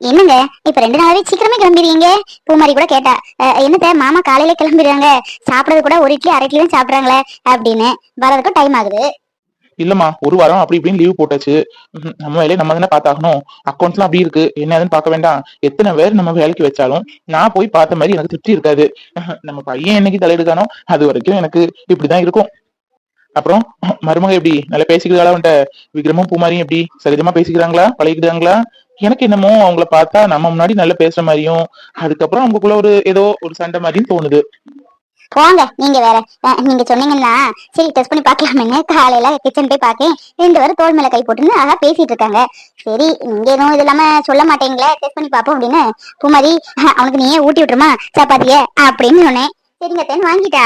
என்னங்க? இப்ப ரெண்டு நாளாவே சீக்கிரமே கிளம்பிடுவீங்க? பூமாரி கூட கேட்டா அஹ், என்னத்த மாமா காலையில கிளம்பிடுறாங்க. சாப்பிடறது கூட ஒரு இட்லி அரை இட்லியும் சாப்பிடுறாங்களே அப்படின்னு. வரதுக்கும் டைம் ஆகுது. இல்லம்மா ஒரு வாரம் அப்படி இப்படின்னு லீவ் போட்டாச்சு. நம்ம வேலையை நம்ம தானே பார்த்தாகணும். அக்கௌண்ட்ஸ்லாம் அப்படி இருக்கு. என்ன பார்க்க வேண்டாம். எத்தனை பேர் நம்ம வேலைக்கு வச்சாலும் நான் போய் பார்த்த மாதிரி எனக்கு திருப்தி இருக்காது. நம்ம பையன் என்னைக்கு தலையெடுக்கானோ அது வரைக்கும் எனக்கு இப்படிதான் இருக்கும். அப்புறம் மருமக எப்படி? நல்லா பேசிக்கிறாளா உன்ட்ட விக்ரமும் பூமாரியும் எப்படி? சரிதமா பேசிக்கிறாங்களா? பழகிக்கிறாங்களா? எனக்கு என்னமோ அவங்கள பார்த்தா நம்ம முன்னாடி நல்லா பேசுற மாதிரியும் அதுக்கப்புறம் அவங்களுக்குள்ள ஒரு ஏதோ ஒரு சண்டை மாதிரியும் தோணுது. போங்க நீங்க வேற. நீங்க சொன்னீங்கன்னா சரி டெஸ்ட் பண்ணி பார்க்கலாம்னு காலையில கிச்சன் போய் பாக்கேன் ரெண்டு பேரும் தோல் மேல கை போட்டுன்னு அழகா பேசிட்டு இருக்காங்க. சரி நீங்க எதுவும் இது இல்லாம சொல்ல மாட்டீங்களே டெஸ்ட் பண்ணி பாப்போம் அப்படின்னு. பூமாரி அவனுக்கு நீயே ஊட்டி விட்டுருமா சப்பாத்திய அப்படின்னு சொன்னேன். சரிங்க தேன் வாங்கிட்டா.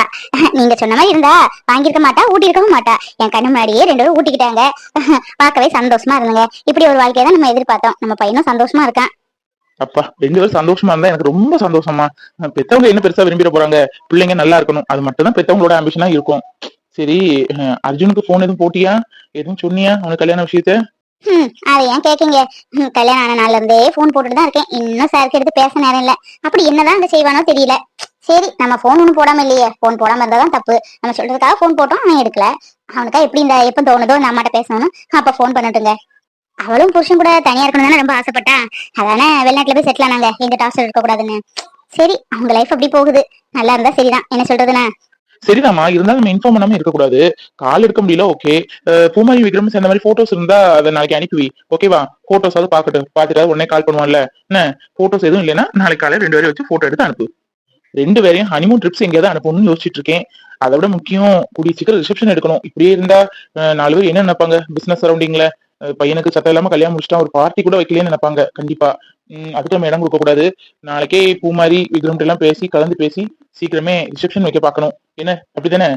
நீங்க சொன்ன மாதிரி இருந்தா வாங்கியிருக்க மாட்டா ஊட்டி இருக்கவும் மாட்டா. என் கண்ணு முன்னாடியே ரெண்டு பேரும் ஊட்டிக்கிட்டாங்க. பார்க்கவே சந்தோஷமா இருந்துங்க. இப்படி ஒரு வாழ்க்கையை தான் நம்ம எதிர்பார்த்தோம். நம்ம பையனும் சந்தோஷமா இருக்கான். அப்பா ரெண்டு பேரும் சந்தோஷமா இருந்தா எனக்கு ரொம்ப சந்தோஷமா. பெத்தவங்க என்ன பெருசா விரும்பிட போறாங்க? பிள்ளைங்க நல்லா இருக்கணும். அது மட்டும் தான் பெத்தவங்களோட ஆம்பிஷனா இருக்கும். சரி அர்ஜுனுக்கு போன் எதுவும் போட்டியா? எதுவும் சொன்னியா? அவனுக்கு கல்யாண விஷயத்த? அதை ஏன் கேக்கீங்க? கல்யாணம் ஆன நாள்ல இருந்தே போன் போட்டுட்டு தான் இருக்கேன். இன்னும் சாருக்கு எடுத்து பேச நேரம் இல்ல. அப்படி என்னதான் அங்க செய்வானோ தெரியல. சரி நம்ம போன் ஒன்றும் போடாம இல்லையே. போன் போடாம இருந்தால்தான் தப்பு. நம்ம சொல்றதுக்காக போன் போட்டோம் அவன் எடுக்கல. அவனுக்கா எப்படி இந்த எப்ப தோணுதோ இந்த அம்மாட்ட பேசணும்னு அப்ப போன் பண்ணட்டுங்க. அவளும் புருஷன் கூட தனியா இருக்கணும் தானே ரொம்ப ஆசைப்பட்டா. அதானே வெளிநாட்டுல போய் செட்டில் ஆனாங்க. எங்க டாஸ்டர் இருக்க கூடாதுன்னு. சரி அவங்க லைஃப் அப்படி போகுது. நல்லா இருந்தா சரிதான். என்ன சொல்றதுண்ணா? சரிதாம்மா. இருந்தாலும் நம்ம இன்ஃபார்ம் பண்ணாம இருக்கக்கூடாது. கால் எடுக்க முடியல ஓகே பூமாரி விக்ரம் சேர்ந்த மாதிரி போட்டோஸ் இருந்தா அதை நாளைக்கு அனுப்பிவி ஓகேவா போட்டோஸ் அதை பாக்கட்டும் பாத்துட்டு உடனே கால் பண்ணுவான்ல என்ன? போட்டோஸ் எதுவும் இல்லைன்னா நாளைக்கு காலையில் ரெண்டு பேரும் வச்சு போட்டோ எடுத்து அனுப்பு. ரெண்டு பேரையும் ஹனிமூன் ட்ரிப்ஸ் எங்கேயாவது அனுப்பணும்னு யோசிச்சுட்டு இருக்கேன் அதை விட முக்கியம் கூடிய சீக்கிரம் ரிசப்ஷன் எடுக்கணும். இப்படியே இருந்தா நாலு பேர் என்ன நினைப்பாங்க? பிசினஸ் சரௌண்டிங்ல பையனுக்கு சத்தம் இல்லாம கல்யாணம் முடிச்சிட்டா ஒரு பார்ட்டி கூட வைக்கலன்னு நினைப்பாங்க. கண்டிப்பா. அதுக்கு நம்ம இடம் கொடுக்க கூடாது. நாளைக்கே பூமாரி விக்ரம் எல்லாம் பேசி கலந்து பேசி சீக்கிரமே ரிசப்ஷன் வைக்க பார்க்கணும். என்ன? அப்படிதானே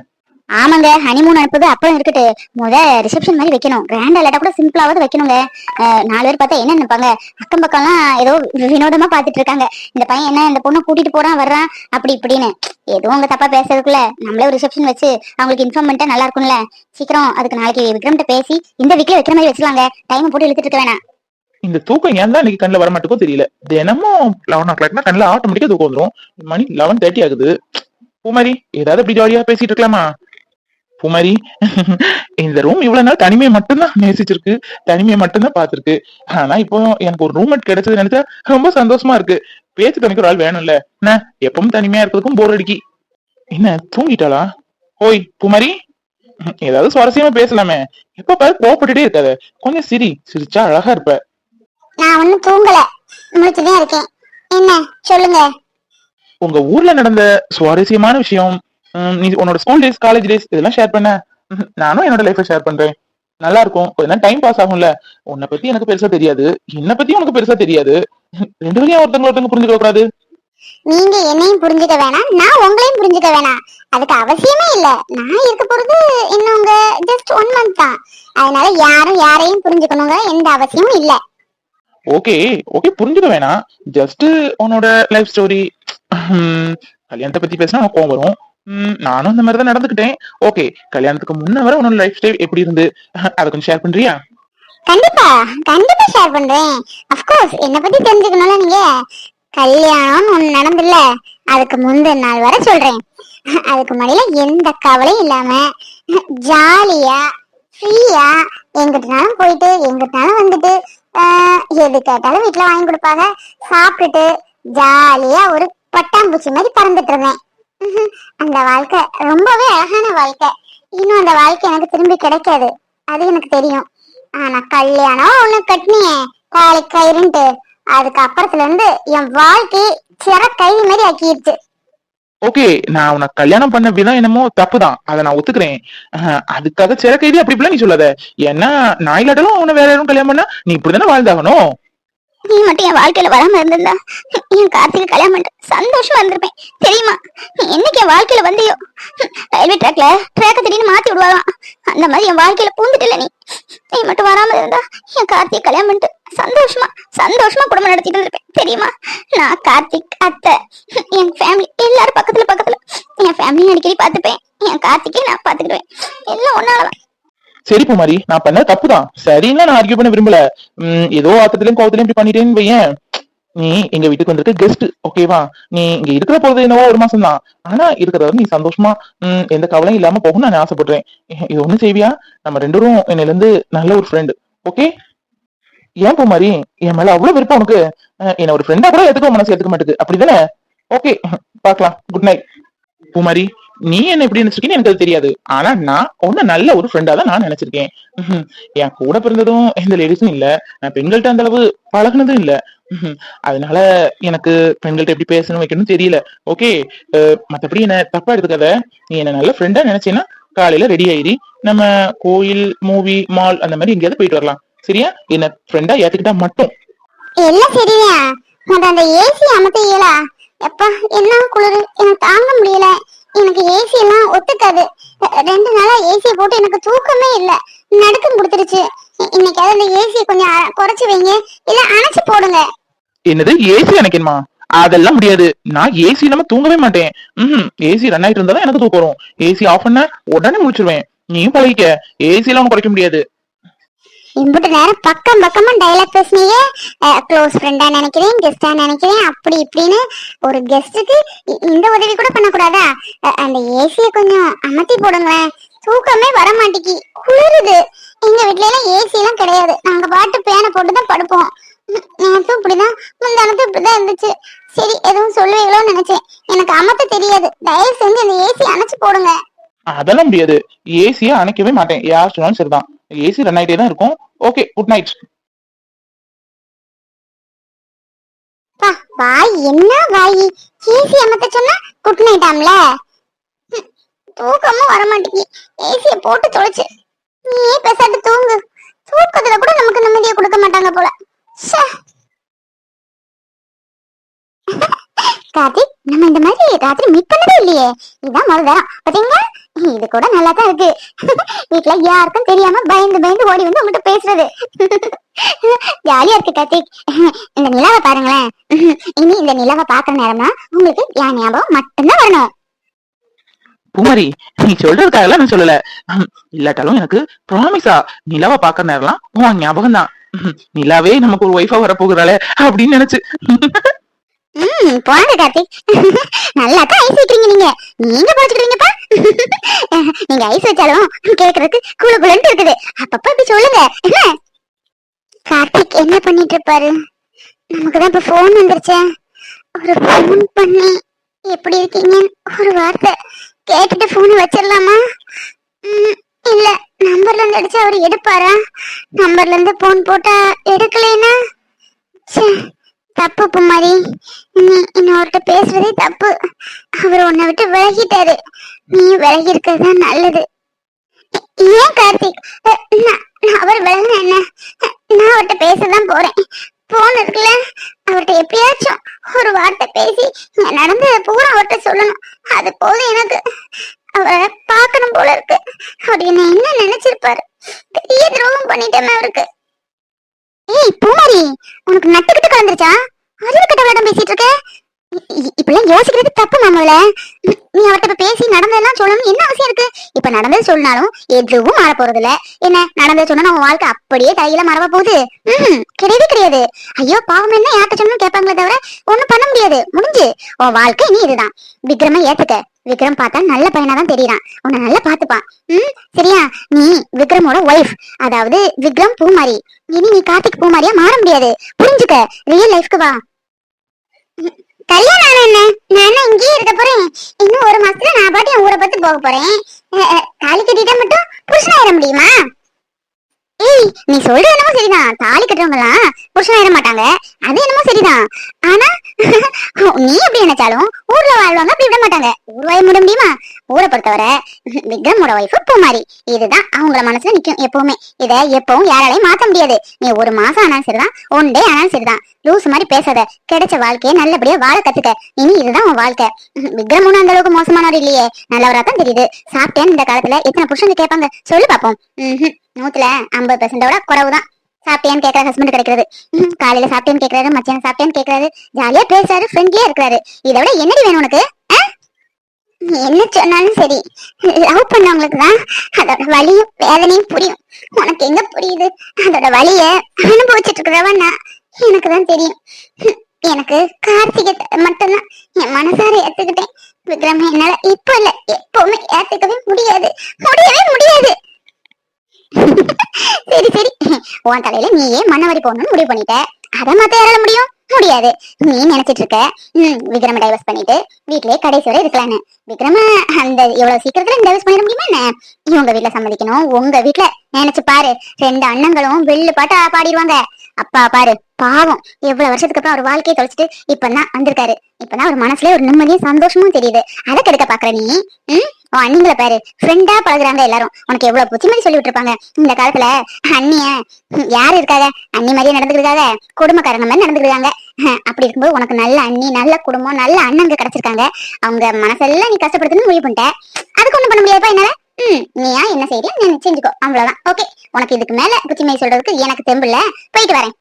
ஆமாங்க ஹனிமூன் அனுப்புது அப்புறம் இருக்கட்டு முத ரிசப்ஷன் மாதிரி வைக்கணும். கிராண்ட் இல்லாட்டா கூட சிம்பிளாவது வைக்கணுங்க. அஹ் நாலு பேர் பார்த்தா என்ன நினைப்பாங்க? அக்கம் பக்கம்லாம் ஏதோ வினோதமா பாத்துட்டு இருக்காங்க. இந்த பையன் என்ன இந்த பொண்ணை கூட்டிட்டு போறான் வர்றான் அப்படி இப்படின்னு. எதுவும் அவங்க தப்பா பேசுறதுக்குள்ள நம்மளே ஒரு ரிசப்ஷன் வச்சு அவங்களுக்கு இன்ஃபார்ம் பண்ணிட்டா நல்லா இருக்கும்ல. சீக்கிரம் அதுக்கு நாளைக்கு விக்ரம்கிட்ட பேசி இந்த வீக்ல வைக்கிற மாதிரி வச்சுலாங்க டைம் போட்டு இழுத்துட்டு இருக்க வேணாம். இந்த தூக்கம் ஏன் தான் இன்னைக்கு கண்ணில் வர மாட்டேக்கோ தெரியல. தினமும் லெவன் ஓ கிளாக்னா கண்ணில் ஆட்டோமேட்டிக்கா தூக்கம் வந்துடும் மணி லெவன் தேர்ட்டி ஆகுது. பூமாரி ஏதாவது இப்படி ஜாலியா பேசிட்டு இருக்கலாமா? பூமாரி இந்த ரூம் இவ்வளவு நாள் தனிமையை மட்டும்தான் நேசிச்சிருக்கு தனிமையை மட்டும்தான் பார்த்திருக்கு. ஆனா இப்போ எனக்கு ஒரு ரூம்மேட் கிடைச்சது நினைச்சா ரொம்ப சந்தோஷமா இருக்கு. பேச்சு துணைக்கு ஒரு ஆள் வேணும்ல. என்ன எப்பவும் தனிமையா இருக்கிறதுக்கும் போர் அடிக்கி. என்ன தூங்கிட்டாளா? ஓய் பூமாரி ஏதாவது சுவாரஸ்யமா பேசலாமே. எப்ப பாரு கோவப்பட்டுட்டே இருக்காத. கொஞ்சம் சிரி சிரிச்சா அழகா இருப்ப. நான் தூங்கல. இருக்கேன். என்ன சொல்லுங்க. உங்க ஊர்ல நடந்த சுவாரஸ்யமான விஷயம் நீ உன்னோட ஸ்கூல் டேஸ் காலேஜ் டேஸ் இதெல்லாம் ஷேர் பண்ண. நானும் என்னோட லைஃபை ஷேர் பண்றேன். நல்லா இருக்கும் கொஞ்ச நேரம் டைம் பாஸ் ஆகும்ல. உன்னை பத்தி எனக்கு பெருசா தெரியாது. என்ன பத்தி உனக்கு பெருசா தெரியாது. ரெண்டு பேரையும் ஒருத்தங்க ஒருத்தங்க புரிஞ்சுக்க கூடாது. நீங்க என்னையும் புரிஞ்சுக்க வேணாம். நான் உங்களையும் புரிஞ்சுக்க வேணாம். அதுக்கு அவசியமே இல்ல. நான் இருக்க போறது இன்னும் ஜஸ்ட் ஒன் மந்த் தான். அதனால யாரும் யாரையும் புரிஞ்சுக்கணுங்க எந்த அவசியமும் இல்ல. ஓகே ஓகே புரிஞ்சுக்க வேணாம். ஜஸ்ட் உன்னோட லைஃப் ஸ்டோரி கல்யாணத்தை பத்தி பேசினா உனக்கு கோவம் வரும். நானும் இந்த மாதிரி தான் நடந்துக்கிட்டேன். ஓகே கல்யாணத்துக்கு முன்ன வர உன்னோட லைஃப் ஸ்டைல் எப்படி இருந்து? அதை கொஞ்சம் ஷேர் பண்றியா? கண்டிப்பா கண்டிப்பா ஷேர் பண்றேன். அப்கோர்ஸ் என்ன பத்தி தெரிஞ்சுக்கணும்ல நீங்க? கல்யாணம் ஒண்ணு நடந்துல்ல. அதுக்கு முந்தின நாள் வர சொல்றேன். அதுக்கு முன்னாடியில எந்த கவலையும் இல்லாம ஜாலியா ஃப்ரீயா எங்கிட்டனாலும் போயிட்டு எங்கிட்டனாலும் வந்துட்டு ஆஹ், எது கேட்டாலும் வீட்டுல வாங்கி கொடுப்பாங்க. சாப்பிட்டுட்டு ஜாலியா ஒரு பட்டாம்பூச்சி மாதிரி பறந்துட்டு இருந்தேன். அந்த வாழ்க்கை ரொம்பவே அழகான வாழ்க்கை. இன்னும் அந்த வாழ்க்கை எனக்கு திரும்பி கிடைக்காது. அது எனக்கு தெரியும். ஆனா கல்யாணம் ஒண்ணு கட்டினியே. காலை கயிறுன்ட்டு. அதுக்கு அப்புறத்துல இருந்து என் வாழ்க்கை சிற கை மாதிரி ஆக்கிடுச்சு ஓகே நான் உனக்கு கல்யாணம் பண்ண விதம் என்னமோ தப்புதான். அதை நான் ஒத்துக்கிறேன். அதுக்காக சிற கைதி அப்படி இப்படிலாம் நீ சொல்லாத. ஏன்னா நான் இல்லாட்டாலும் உன்னை வேற யாரும் கல்யாணம் பண்ணா நீ இப்படிதானே வாழ்ந்தாகணும்? நீ மட்டும் என் வாழ்க்கையில வராம இருந்திருந்தா என் கார்த்திகை கல்யாணம் பண்ணிட்டு சந்தோஷமா இருந்திருப்பேன். தெரியுமா? நீ என்னைக்கு என் வாழ்க்கையில வந்தியோ? ரயில்வே ட்ராக்ல ட்ராக்க திடீர்னு மாத்தி விடுவாராம் அந்த மாதிரி என் வாழ்க்கையில பூந்துட்டு நீ? நீ மட்டும் வராம இருந்தா என் கார்த்திகை கல்யாணம் பண்ணிட்டு சந்தோஷமா சந்தோஷமா குடும்பம் நடத்திட்டு இருந்திருப்பேன். தெரியுமா? நான் கார்த்திக் அத்தை. என் ஃபேமிலி எல்லாரும் பக்கத்துல பக்கத்துல. என் ஃபேமிலியும் அடிக்கடி பார்த்துப்பேன். என் கார்த்திகை நான் பாத்துக்கிடுவேன் எல்லாம் ஒன்னாலதான் சரி பூமாரி நான் பண்ண தப்பு தான் சரின்னா நான் ஆர்கியூ பண்ண விரும்பல. உம், ஏதோ ஆத்தத்திலயும் கோவத்திலயும் இப்படி பண்ணிட்டேன்னு வையேன். நீ எங்க வீட்டுக்கு வந்திருக்க கெஸ்ட் ஓகேவா நீ இங்க இருக்கிற போறது என்னவோ ஒரு மாசம் தான் ஆனா இருக்கிறத நீ சந்தோஷமா ம், எந்த கவலையும் இல்லாம போகணும்னு நான் ஆசைப்படுறேன். இது ஒண்ணு செய்வியா? நம்ம ரெண்டு பேரும் என்னையில இருந்து நல்ல ஒரு ஃப்ரெண்டு ஓகே ஏன் பூமாரி? என் மேல அவ்வளவு விருப்பம் உனக்கு? என்ன ஒரு ஃப்ரெண்டா கூட எடுத்துக்க மனசு எடுத்துக்க மாட்டேங்குது அப்படிதானே? ஓகே பார்க்கலாம். குட் நைட் பூமாரி நீ என்ன எப்படி நினைச்சிருக்கீங்க எனக்கு அது தெரியாது. ஆனா நான் உன்ன நல்ல ஒரு ஃப்ரெண்டா தான் நான் நினைச்சிருக்கேன். என் கூட பிறந்ததும் எந்த லேடிஸும் இல்ல. நான் பெண்கள்ட்ட அந்த அளவு பழகுனதும் இல்ல. அதனால எனக்கு பெண்கள்ட்ட எப்படி பேசணும் வைக்கணும் தெரியல. ஓகே மத்தபடி என்ன தப்பா எடுத்துக்காத. நீ என்ன நல்ல ஃப்ரெண்டா நினைச்சேன்னா காலையில ரெடி ஆயிரி. நம்ம கோயில் மூவி மால் அந்த மாதிரி எங்கேயாவது போயிட்டு வரலாம். சரியா? என்ன ஃப்ரெண்டா ஏத்துக்கிட்டா மட்டும். எல்லாம் சரியா. அந்த ஏசி அமத்த இயலா. எப்பா என்ன குளிர்? எனக்கு தாங்க முடியல. எனக்கு ஏசி எல்லாம் ஒத்துக்காது. ரெண்டு நாளா ஏசியை போட்டு எனக்கு தூக்கமே இல்ல. நடுக்கம் கொடுத்துருச்சு. இ- இன்னைக்காவது அந்த ஏசியை கொஞ்சம் குறைச்சு வைங்க. இல்ல அணைச்சு போடுங்க. என்னது? ஏசி அணைக்கணுமா? அதெல்லாம் முடியாது. நான் ஏசி இல்லாம தூங்கவே மாட்டேன். ம் ஏசி ரன் ஆயிட்டு இருந்தா எனக்கு தூக்கம் வரும். ஏசி ஆஃப் பண்ண உடனே முடிச்சிருவேன் நீயும் பழகிக்க. ஏசி எல்லாம் குறைக்க முடியாது. இம்புட்டு நேரம் பக்கம் பக்கமா டைலாக் பேசினீங்க. க்ளோஸ் ஃப்ரெண்டா நினைக்கிறேன் கெஸ்டா நினைக்கிறேன் அப்படி இப்படின்னு ஒரு கெஸ்ட்டுக்கு இந்த உதவி கூட பண்ணக்கூடாதா? அந்த ஏசியை கொஞ்சம் அமர்த்தி போடுங்களேன். தூக்கமே வர மாட்டேங்கி குளிருது. எங்க வீட்ல எல்லாம் ஏசி எல்லாம் கிடையாது. நாங்க பாட்டு பேனை போட்டு தான் படுப்போம். உம், நேத்தும் இப்படிதான் முந்தானத்தும் இப்படிதான் இருந்துச்சு. சரி எதுவும் சொல்லுவீங்களோன்னு நினைச்சேன். எனக்கு அமர்த்த தெரியாது. தயவு செஞ்சு அந்த ஏசி அணைச்சு போடுங்க. அதெல்லாம் முடியாது. ஏசியை அணைக்கவே மாட்டேன். யார் சொன்னாலும் சரிதான். ஏசி ரன் ஆகிட்டே தான் இருக்கும். ஓகே குட் நைட் பா வாய் என்ன வாய்? ஏசி அமர்த்த சொன்னா குட் நைட் ஆம்ல? தூக்கமும் வர மாட்டேங்கி ஏசிய போட்டு தொலைச்சு நீயே பேசாட்டு தூங்கு. தூக்கத்துல கூட நமக்கு நிம்மதியை கொடுக்க மாட்டாங்க போல. ச்சே. கார்த்திக் நம்ம இந்த மாதிரி ராத்திரி மீட் பண்ணதே இல்லையே. இதான் முதல் தரம். பாத்தீங்களா? இது கூட நல்லா தான் இருக்கு. வீட்டுல யாருக்கும் தெரியாம பயந்து பயந்து ஓடி வந்து உங்ககிட்ட பேசுறது. ஜாலியா இருக்கு கார்த்திக். இந்த நிலாவை பாருங்களேன். இனி இந்த நிலாவை பாக்குற நேரம்னா உங்களுக்கு என் ஞாபகம் மட்டும்தான் வரணும். பூமாரி நீ சொல்றதுக்காக நான் சொல்லல. இல்லாட்டாலும் எனக்கு ப்ராமிஸா நிலாவை பாக்குற நேரம்லாம் உன் ஞாபகம் தான் நிலாவே நமக்கு ஒரு ஒய்ஃபா வரப்போகிறாளே அப்படின்னு நினைச்சு. ம் போங்க கார்த்திக். நல்லா தான் ஐஸ் வைக்கிறீங்க நீங்க. நீங்க போச்சுக்கிறீங்கப்பா நீங்க ஐஸ் வச்சாலும் கேக்குறதுக்கு குளு குளுன்னு இருக்குது. அப்பப்ப இப்படி சொல்லுங்க. என்ன? கார்த்திக் என்ன பண்ணிட்டு இருப்பாரு? நமக்கு தான் இப்ப போன் வந்துருச்சே. ஒரு போன் பண்ணி எப்படி இருக்கீங்க? ஒரு வார்த்தை. கேட்டுட்டு போன் வச்சிடலாமா? இல்ல. நம்பர்ல இருந்து அடிச்சா அவர் எடுப்பாரா? நம்பர்ல இருந்து போன் போட்டா எடுக்கலைன்னா? தப்பு குமாரி. நீ இன்னொருட்ட பேசுறதே தப்பு. அவர் உன்னை விட்டு விலகிட்டாரு. நீ விலகி இருக்கிறது தான் நல்லது. ஏன் கார்த்திக்? அவர் விலகின என்ன? நான் அவர்கிட்ட பேசதான் போறேன். போன் அவர்கிட்ட எப்படியாச்சும் ஒரு வார்த்தை பேசி இங்க பூரா அவர்கிட்ட சொல்லணும். அது போதும் எனக்கு. அவரை பார்க்கணும் போல இருக்கு. அவர் என்ன என்ன நினைச்சிருப்பாரு? பெரிய துரோகம் பண்ணிட்டேமே அவருக்கு. ஏய் பூமாரி உனக்கு நட்டுக்கிட்டு கலந்துருச்சா அறிவு கிட்ட பேசிட்டு இருக்க இ- யோசிக்கிறது தப்பு மாமல நீ அவர்கிட்ட பேசி நடந்ததெல்லாம் சொல்லணும் என்ன அவசியம் இருக்கு? இப்ப நடந்தது சொன்னாலும் எதுவும் மாற போறது இல்ல என்ன நடந்தது சொன்னா நம்ம வாழ்க்கை அப்படியே தலையில மறவ போகுது? ம் கிடையவே கிடையாது. ஐயோ பாவம் என்ன யார்கிட்ட சொன்னு கேட்பாங்களே தவிர ஒண்ணும் பண்ண முடியாது. முடிஞ்சு. உன் வாழ்க்கை நீ இதுதான். விக்ரம ஏத்துக்க. விக்ரம் பார்த்தா நல்ல பையனா தான் தெரியறான். உன்னை நல்லா பாத்துப்பான் ம் சரியா? நீ விக்ரமோட ஒய்ஃப் அதாவது விக்ரம் பூமாரி. இனி நீ கார்த்திக் பூமாரியா மாற முடியாது. புரிஞ்சுக்க. ரியல் லைஃப்க்கு வா. கல்யாணம் ஆனா என்ன? நான் என்ன இங்கேயே இருக்க போறேன். இன்னும் ஒரு மாசத்துல நான் பாட்டு என் ஊரை பார்த்து போக போறேன். தாலி கட்டிட்டா மட்டும் புருஷனாயிட முடியுமா? ஏய் நீ சொல்றது என்னமோ சரிதான். தாலி கட்டுறவங்க எல்லாம் புருஷனாயிட மாட்டாங்க. அது என்னமோ சரிதான். ஆனா நீ எப்படி நினைச்சாலும் ஊர்ல வாழ்வாங்க அப்படி விட மாட்டாங்க. ஊர்வாய விட முடியுமா? ஊரை பொறுத்தவரை விக்ரமோட ஒய்ஃபு பூமாரி. இதுதான் அவங்கள மனசுல நிக்கும் எப்பவுமே. இத எப்பவும் யாராலையும் மாத்த முடியாது. நீ ஒரு மாசம் ஆனாலும் சரிதான் ஒன் டே ஆனாலும் சரிதான். லூஸ் மாதிரி பேசாத. கிடைச்ச வாழ்க்கையை நல்லபடியா வாழ கத்துக்க. இனி இதுதான் உன் வாழ்க்கை. விக்ரமும் அந்த அளவுக்கு மோசமானவர் இல்லையே. நல்லவரா தான் தெரியுது. சாப்பிட்டேன்னு இந்த காலத்துல. எத்தனை புருஷன் கேட்பாங்க? சொல்லு பாப்போம். நூத்துல ஐம்பது பெர்சென்டோட குறவுதான். சாப்பிட்டேன்னு கேட்கற ஹஸ்பண்ட் கிடைக்கிறது. காலையில சாப்பிட்டேன்னு கேட்கறாரு மத்தியானம் சாப்பிட்டேன்னு கேட்கறாரு. ஜாலியா பேசுறாரு ஃப்ரெண்ட்லியா இருக்கிறாரு. இதை விட என்னடி வேணும் உனக்கு? என்ன சொன்னாலும் சரி. லவ் பண்ணவங்களுக்கு தான் அதோட வலியும் வேதனையும் புரியும். உனக்கு எங்க புரியுது? அதோட வலிய அனுபவிச்சுட்டு இருக்கிறவன் நான் எனக்கு தான் தெரியும். எனக்கு கார்த்திகை மட்டும்தான். என் மனசார ஏத்துக்கிட்டேன். விக்ரம் என்னால இப்ப இல்ல. எப்பவுமே ஏத்துக்கவே முடியாது. முடியவே முடியாது. சரி சரி. உன் தலையில நீயே மண்ணவரி போகணும்னு முடிவு பண்ணிட்ட. அதை மாத்த யாரால முடியும்? முடியாது. நீ நினைச்சிட்டு இருக்க ம், விக்ரம டைவர்ஸ் பண்ணிட்டு வீட்லயே கடைசி வரை இருக்கலான்னு. விக்ரம அந்த இவ்வளவு சீக்கிரத்துல டைவர்ஸ் பண்ணிட முடியுமா என்ன? இவங்க வீட்டுல சம்மதிக்கணும் உங்க வீட்ல. நினைச்சு பாரு ரெண்டு அண்ணங்களும் வெள்ளு பாட்டா பாடிடுவாங்க. அப்பா பாரு பாவம். எவ்வளவு வருஷத்துக்கு அப்புறம் அவர் வாழ்க்கையை தொலைச்சிட்டு இப்பதான் வந்திருக்காரு. இப்பதான் அவர் மனசுல ஒரு நிம்மதியும் சந்தோஷமும் தெரியுது. அதை கெடுக்க பாக்குற நீ ம்? உன் அண்ணிங்களை பாரு. ஃப்ரெண்டா பழகுறாங்க எல்லாரும். உனக்கு எவ்வளவு புத்திமதி சொல்லி விட்டுருப்பாங்க. இந்த காலத்துல அண்ணிய யாரு இருக்காங்க? அண்ணி மாதிரியே நடந்துக்கிறாங்க குடும்பக்காரங்க மாதிரி நடந்துக்கிறாங்க அப்படி இருக்கும்போது உனக்கு நல்ல அண்ணி நல்ல குடும்பம் நல்ல அண்ணங்க கிடைச்சிருக்காங்க. அவங்க மனசெல்லாம் நீ கஷ்டப்படுத்துன்னு முடிவு பண்ணிட்ட. அதுக்கு ஒண்ணும் பண்ண முடியாதுப்பா என்னால. ம் நீயா என்ன செய்யறியா நீ செஞ்சுக்கோ. அவ்வளவுதான். ஓகே உனக்கு இதுக்கு மேல புத்திமதி சொல்றதுக்கு எனக்கு தெம்பு போயிட்டு வரேன்.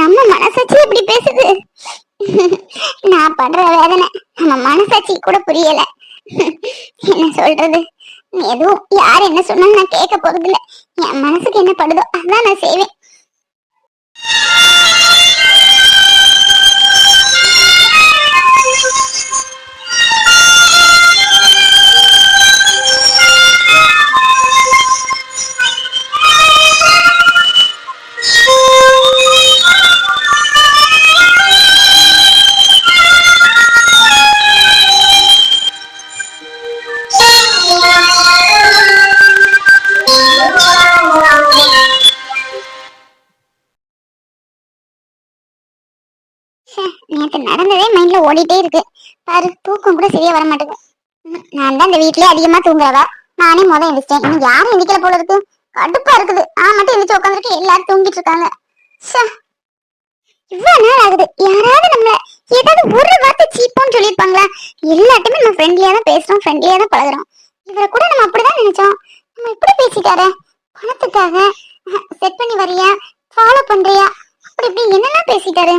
நம்ம மனசாட்சி இப்படி பேசுது. நான் படுற வேதனை. நம்ம மனசாட்சி கூட புரியல. என்ன சொல்றது எதுவும் யார் என்ன சொன்னாலும் நான் கேட்க போறது இல்ல என் மனசுக்கு என்ன படுதோ அதான் நான் செய்வேன். ஓடிட்டே இருக்கு. பாரு தூக்கம் கூட சரியா வர மாட்டேங்குது. நான் தான் இந்த வீட்லயே அதிகமா தூங்குறதா? நானே முதல் எந்திரிச்சிட்டேன் இன்னும் யாரும் எந்திக்கல போல இருக்கு. கடுப்பா இருக்குது. நான் மட்டும் எந்திரிச்சு உட்காந்துருக்கு எல்லாரும் தூங்கிட்டு இருக்காங்க. இவ்வளவு நாள் ஆகுது. யாராவது நம்மள ஏதாவது ஒரு வார்த்தை சீப்போன்னு சொல்லியிருப்பாங்களா? எல்லாத்தையுமே நம்ம ஃப்ரெண்ட்லியா தான் பேசுறோம். ஃப்ரெண்ட்லியா தான் பழகுறோம். இவரை கூட நம்ம அப்படிதான் நினைச்சோம். நம்ம இப்படி பேசிட்டாரு. பணத்துக்காக செட் பண்ணி வரியா ஃபாலோ பண்றியா? அப்படி இப்படி என்னெல்லாம் பேசிட்டாரு?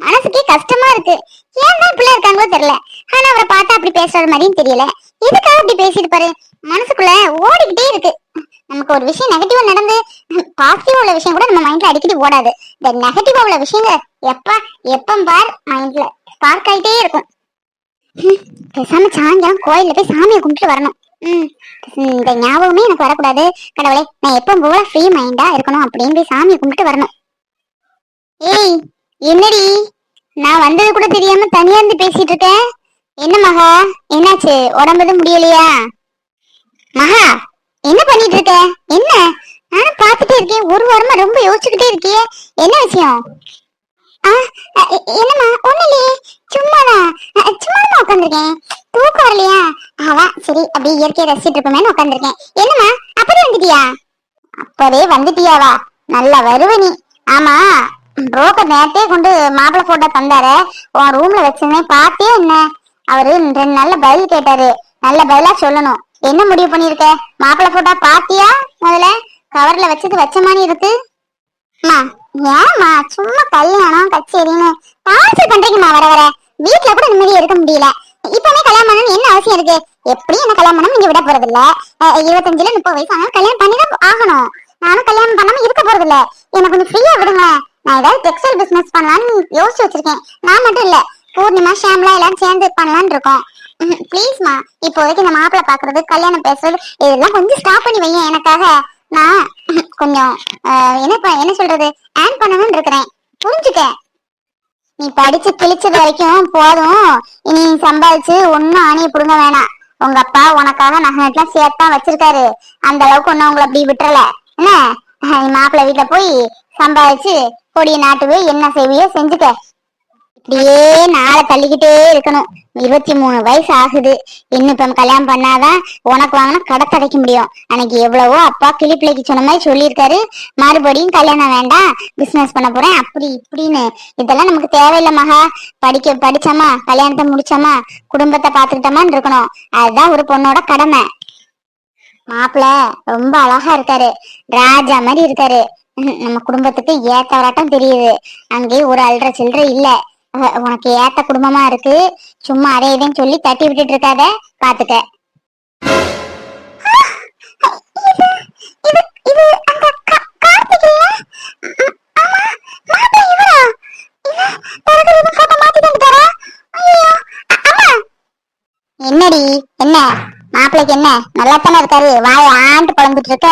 மனசுக்கே கஷ்டமா இருக்கு. ஏன் தான் இப்படிலாம் இருக்காங்களோ தெரியல. ஆனா அவரை பார்த்தா அப்படி பேசுறது மாதிரியும் தெரியல. எதுக்காக அப்படி பேசிட்டு பாரு? மனசுக்குள்ள ஓடிக்கிட்டே இருக்கு. நமக்கு ஒரு விஷயம் நெகட்டிவா நடந்து பாசிட்டிவா உள்ள விஷயம் கூட நம்ம மைண்ட்ல அடிக்கடி ஓடாது. இந்த நெகட்டிவா உள்ள விஷயங்கள் எப்ப எப்ப பார் மைண்ட்ல ஸ்பார்க் ஆயிட்டே இருக்கும். பேசாம சாயங்காலம் கோயில்ல போய் சாமியை கும்பிட்டு வரணும். உம் இந்த ஞாபகமே எனக்கு வரக்கூடாது. கடவுளே நான் எப்பவும் போல ஃப்ரீ மைண்டா இருக்கணும் அப்படின்னு போய் சாமியை கும்பிட்டு வரணும். ஏய் என்னடி? நான் வந்தது கூட தெரியாம தனியா இருந்து பேசிட்டு இருக்கேன். என்ன மகா? என்னாச்சு? உடம்பு எதுவும் முடியலையா? மகா என்ன பண்ணிட்டு இருக்க? என்ன? நானும் பாத்துட்டே இருக்கேன். ஒரு வாரமா ரொம்ப யோசிச்சுக்கிட்டே இருக்கியே. என்ன விஷயம்? ஆ என்னம்மா? ஒண்ணு இல்லையே. சும்மாதான். சும்மா உட்காந்துருக்கேன் தூக்கம் வரலையா? ஆவா சரி அப்படியே இயற்கையை ரசிச்சிட்டு இருப்போமேனு உட்காந்துருக்கேன் என்னம்மா அப்பவே வந்துட்டியா? அப்பவே வந்துட்டியாவா? நல்லா வருவ நீ. ஆமா. புரோக்கர் நேரத்தே கொண்டு மாப்பிள்ள போட்டோ தந்தாரு. உன் ரூம்ல வச்சிருந்தேன். பார்த்தே என்ன? அவரு ரெண்டு நல்ல பதில் கேட்டாரு. நல்ல பதிலா சொல்லணும். என்ன முடிவு பண்ணிருக்க மாப்பிள்ள போட்டோ பாத்தியா முதல்ல? கவர்ல வச்சது வச்ச மாதிரி இருக்கு. அம்மா சும்மா கல்யாணம் கச்சேரின்னு டார்ச்சர் பண்றீங்கம்மா வர வர. வீட்டுல கூட நிம்மதியா இருக்க முடியல. இப்பவுமே கல்யாணம் பண்ணணும்னு என்ன அவசியம் இருக்கு? எப்படி என்ன கல்யாணம் பண்ணாம இங்க விட போறது இல்ல இருபத்தஞ்சுல முப்பது வயசு ஆனாலும் கல்யாணம் பண்ணிதான் ஆகணும். நானும் கல்யாணம் பண்ணாம இருக்க போறது இல்ல எனக்கு கொஞ்சம் ஃப்ரீயா விடுங்க ஏதாவது டெக்ஸ்டைல் பிசினஸ் பண்ணலாம்னு யோசிச்சு வச்சிருக்கேன். நான் மட்டும் இல்ல பூர்ணிமா ஷாம்லா எல்லாரும் சேர்ந்து பண்ணலாம்னு இருக்கோம். ப்ளீஸ்மா இப்போதைக்கு இந்த மாப்பிள்ள பாக்குறது கல்யாணம் பேசுறது இதெல்லாம் கொஞ்சம் ஸ்டாப் பண்ணி வையேன் எனக்காக. நான் கொஞ்சம் என்ன என்ன சொல்றது ஆன் பண்ணணும்னு இருக்கிறேன். புரிஞ்சுக்க? நீ படிச்சு கிழிச்சது வரைக்கும் போதும். இனி நீ சம்பாதிச்சு ஒன்னும் ஆணியை புடுங்க வேணாம். உங்க அப்பா உனக்காக நகை சேர்த்தா சேர்த்தான் வச்சிருக்காரு. அந்த அளவுக்கு ஒன்னும் உங்களை அப்படி விட்டுறல. என்ன? நீ மாப்பிள்ளை வீட்டுல போய் சம்பாதிச்சு கொடிய நாட்டுவே என்ன செய்வியோ செஞ்சுக்க. இப்படியே நாளை தள்ளிக்கிட்டே இருக்கணும். இருபத்தி மூணு வயசு ஆகுது. இன்னும் இப்ப கல்யாணம் பண்ணாதான் உனக்கு வாங்கினா கடை கிடைக்க முடியும். அன்னைக்கு எவ்வளவோ அப்பா கிளிப்பிள்ளைக்கு சொன்ன மாதிரி சொல்லியிருக்காரு. மறுபடியும் கல்யாணம் வேண்டாம் பிசினஸ் பண்ண போறேன் அப்படி இப்படின்னு. இதெல்லாம் நமக்கு தேவையில்லை மகா. படிக்க படிச்சோமா? கல்யாணத்தை முடிச்சோமா? குடும்பத்தை பாத்துக்கிட்டோமான்னு இருக்கணும். அதுதான் ஒரு பொண்ணோட கடமை. மாப்பிள்ள ரொம்ப அழகா இருக்காரு. ராஜா மாதிரி இருக்காரு. நம்ம குடும்பத்துக்கு ஏத்தவராட்டம் தெரியுது. அங்கே ஒரு அல்ற சில்லற இல்ல. உனக்கு ஏத்த குடும்பமா இருக்கு. சும்மா அதே இதேன்னு சொல்லி தட்டி விட்டுட்டு இருக்காத. பாத்துக்க. என்னடி என்ன? மாப்பிள்ளைக்கு என்ன? நல்லா தானே இருக்காரு? வாய் ஆண்டு குழம்புட்டு இருக்க.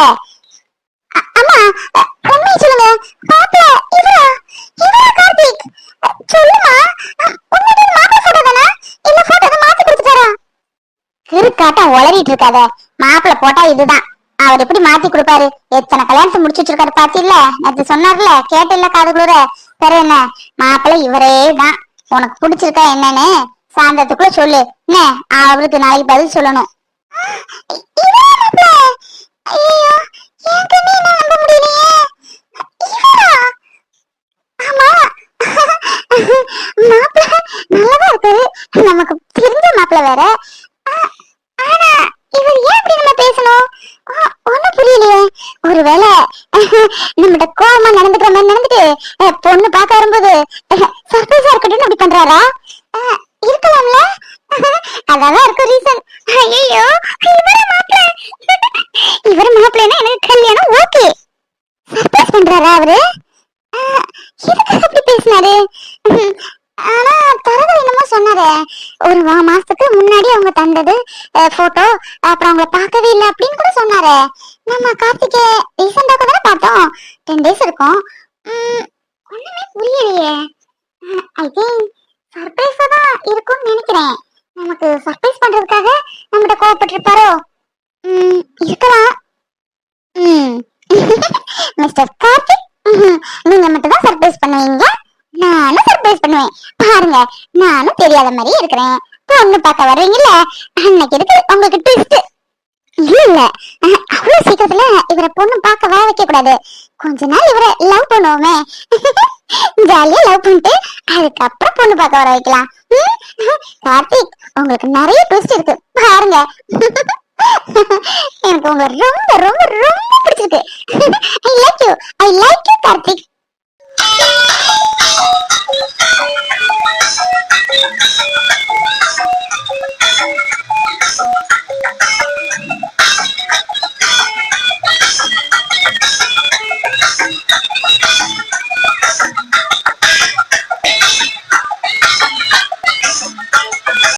அம்மா உண்மையை சொல்லுங்க. பாப்பல இவரா இவரா கார்த்திக்? சொல்லுமா. உன்னோட மாப்பிள போட்டோ தானே? இல்ல போட்டோ மாத்தி கொடுத்துட்டாரா? கிறுக்காட்டம் உளறிட்டு இருக்காத. மாப்பிள போட்டா இதுதான். அவர் எப்படி மாத்தி கொடுப்பாரு? எத்தனை கல்யாணத்தை முடிச்சு வச்சிருக்காரு பாத்தில நேத்து சொன்னார்ல கேட்ட இல்ல குளிர. வேற என்ன மாப்பிள்ள இவரே தான். உனக்கு பிடிச்சிருக்கா என்னன்னு சாயந்தரத்துக்குள்ள சொல்லு. என்ன அவருக்கு நாளைக்கு பதில் சொல்லணும். ஐயோ எனக்கு நீ நம்ப முடியலையே. நமக்கு தெரிஞ்ச மாப்பிள்ள வேற. ஆனா இவர் ஏன் இப்படி நம்ம பேசணும்? ஆ, ஒண்ணும் புரியலையே. ஒருவேளை நம்மகிட்ட கோபமா நடந்துக்கிற மாதிரி நடந்துட்டு பொண்ணு பார்க்க வரும்போது சர்ப்ரைஸா இருக்கட்டும் அப்படி பண்றாரா? இருக்கலாம்ல. அதான் இருக்கும் ரீசன் ஐயோ இவர மாப்பிள்ள இவர மாப்பிள்ளைன்னா எனக்கு கல்யாணம் ஓகே. சர்ப்ரைஸ் பண்றாரா அவரு? ஆஹ், எதுக்காக அப்படி பேசினாரு? ஆனா தரவு என்னமோ சொன்னாரு. ஒரு வா மாசத்துக்கு முன்னாடி அவங்க தந்தது போட்டோ அப்புறம் அவங்கள பார்க்கவே இல்லை அப்படின்னு கூட சொன்னாரு. நம்ம கார்த்திகே ரீசெண்டா கூட பார்த்தோம். டென் டேஸ் இருக்கும். ம், ஒண்ணுமே புரியலையே. ஐ திங்க் சர்ப்ரைஸா தான் இருக்கும்னு நினைக்கிறேன். நமக்கு சர்ப்ரைஸ் பண்றதுக்காக நம்மகிட்ட கோவப்பட்டிருப்பாரோ? ம், இருக்கலாம். ம். மிஸ்டர் கார்த்திக் நீங்க மட்டும் தான் சர்ப்ரைஸ் பண்ணுவீங்க. நானும் சர்ப்ரைஸ் பண்ணுவேன். பாருங்க நானும் தெரியாத மாதிரி இருக்கிறேன். பொண்ணு பார்க்க வருவீங்கல்ல அன்னைக்கு இருக்கு உங்களுக்கு ட்விஸ்ட் இல்ல இல்ல. அவ்வளவு சீக்கிரத்துல இவரை பொண்ணு பார்க்க வர வைக்க கூடாது. கொஞ்ச நாள் இவரை லவ் பண்ணுவோமே. ஜாலியா லவ் பண்ணிட்டு அதுக்கப்புறம் பொண்ணு பார்க்க வர வைக்கலாம். கார்த்திக் உங்களுக்கு நிறைய ட்விஸ்ட் இருக்கு. பாருங்க. எனக்கு உங்க ரொம்ப ரொம்ப ரொம்ப பிடிச்சிருக்கு. I like you I like you Karthik.